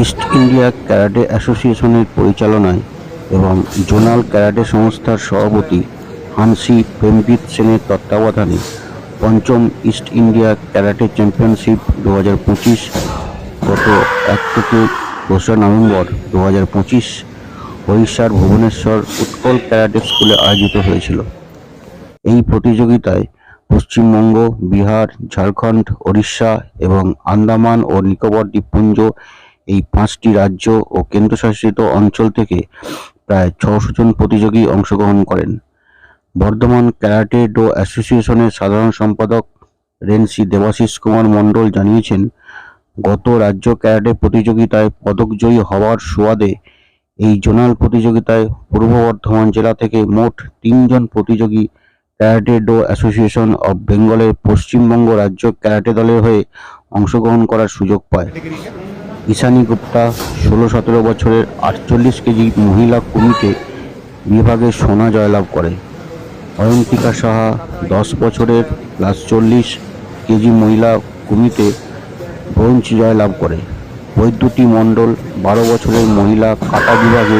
East India karate অ্যাসোসিয়েশনের পরিচালনায় এবং জোনাল ক্যারাটে সংস্থার সভাপতি হানসি প্রেমজিৎ সেনের তত্ত্বাবধানে পঞ্চম ইস্ট ইন্ডিয়া ক্যারাটে চ্যাম্পিয়নশিপ দু হাজার পঁচিশ গত এক থেকে দোসরা নভেম্বর দু হাজার পঁচিশ ওড়িশার ভুবনেশ্বর উৎকল ক্যারাটে স্কুলে আয়োজিত হয়েছিল। এই প্রতিযোগিতায় পশ্চিমবঙ্গ, বিহার, ঝাড়খণ্ড, ওড়িশা এবং আন্দামান ও নিকোবর দ্বীপপুঞ্জ এই পাঁচটি রাজ্য ও কেন্দ্রশাসিত অঞ্চল থেকে প্রায় ছশো জন প্রতিযোগী অংশগ্রহণ করেন। বর্ধমান ক্যারাটে ডো অ্যাসোসিয়েশনের সাধারণ সম্পাদক রেনসি দেবাশিস কুমার মণ্ডল জানিয়েছেন, গত রাজ্য ক্যারাটে প্রতিযোগিতায় পদকজয়ী হওয়ার সুবাদে এই জোনাল প্রতিযোগিতায় পূর্ব বর্ধমান জেলা থেকে মোট তিনজন প্রতিযোগী ক্যারাটে ডো অ্যাসোসিয়েশন অব বেঙ্গলের পশ্চিমবঙ্গ রাজ্য ক্যারাটে দলের হয়ে অংশগ্রহণ করার সুযোগ পায়। ঈশানী গুপ্তা ষোলো সতেরো বছরের আটচল্লিশ কেজি মহিলা কুমিতে বিভাগে সোনা জয়লাভ করে। অয়ন্তিকা সাহা দশ বছরের প্লাস চল্লিশ কেজি মহিলা কুমিতে ব্রোঞ্জ জয়লাভ করে। বৈদ্যুতি মণ্ডল বারো বছরের মহিলা কাটা বিভাগে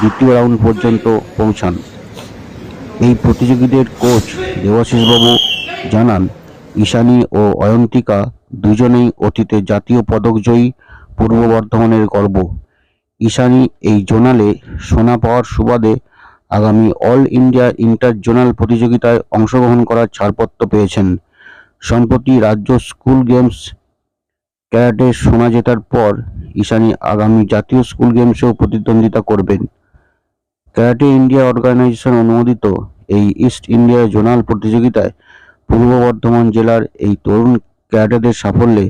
দ্বিতীয় রাউন্ড পর্যন্ত পৌঁছান। এই প্রতিযোগীদের কোচ দেবাশিসবাবু জানান, ঈশানী ও অয়ন্তিকা দুজনেই অতীতে জাতীয় পদকজয়ী পূর্ব বর্ধমানের গর্ব। ঈশানী এই জোনালে সোনা পাওয়ার সুবাদে আগামী অল ইন্ডিয়া ইন্টার জোনাল প্রতিযোগিতায় অংশগ্রহণ করার ছাড়পত্র পেয়েছেন। সম্প্রতি রাজ্য স্কুল গেমস ক্যারাটে সোনা জেতার পর ঈশানী আগামী জাতীয় স্কুল গেমসেও প্রতিদ্বন্দ্বিতা করবেন। ক্যারাটে ইন্ডিয়া অর্গানাইজেশন অনুমোদিত এই ইস্ট ইন্ডিয়া জোনাল প্রতিযোগিতায় পূর্ব বর্ধমান জেলার এই তরুণ ক্যারাটেদের সাফল্যে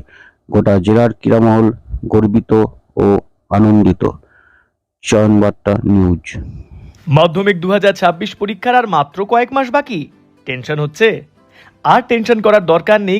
গোটা জেলার ক্রীড়ামহল গর্বিত ও আনন্দিত। চয়নবার্তা নিউজ। মাধ্যমিক দু হাজার ছাব্বিশ পরীক্ষার আর মাত্র কয়েক মাস বাকি। টেনশন হচ্ছে। আর টেনশন করার দরকার নেই।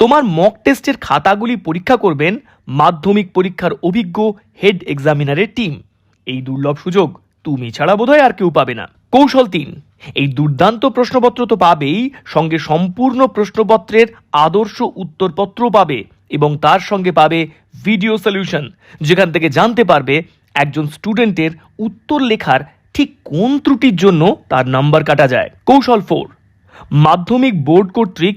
তোমার মক টেস্টের খাতাগুলি পরীক্ষা করবেন মাধ্যমিক পরীক্ষার অভিজ্ঞ হেড এক্সামিনারের টিম এই দুর্লভ সুযোগ তুমি ছাড়া বোধহয় আর কেউ পাবে না। কৌশল তিন, এই দুর্দান্ত প্রশ্নপত্র তো পাবেই, সঙ্গে সম্পূর্ণ প্রশ্নপত্রের আদর্শ উত্তরপত্র পাবে এবং তার সঙ্গে পাবে ভিডিও সলিউশন যেখান থেকে জানতে পারবে একজন স্টুডেন্টের উত্তর লেখার ঠিক কোন ত্রুটির জন্য তার নাম্বার কাটা যায়। কৌশল ফোর মাধ্যমিক বোর্ড কর্তৃক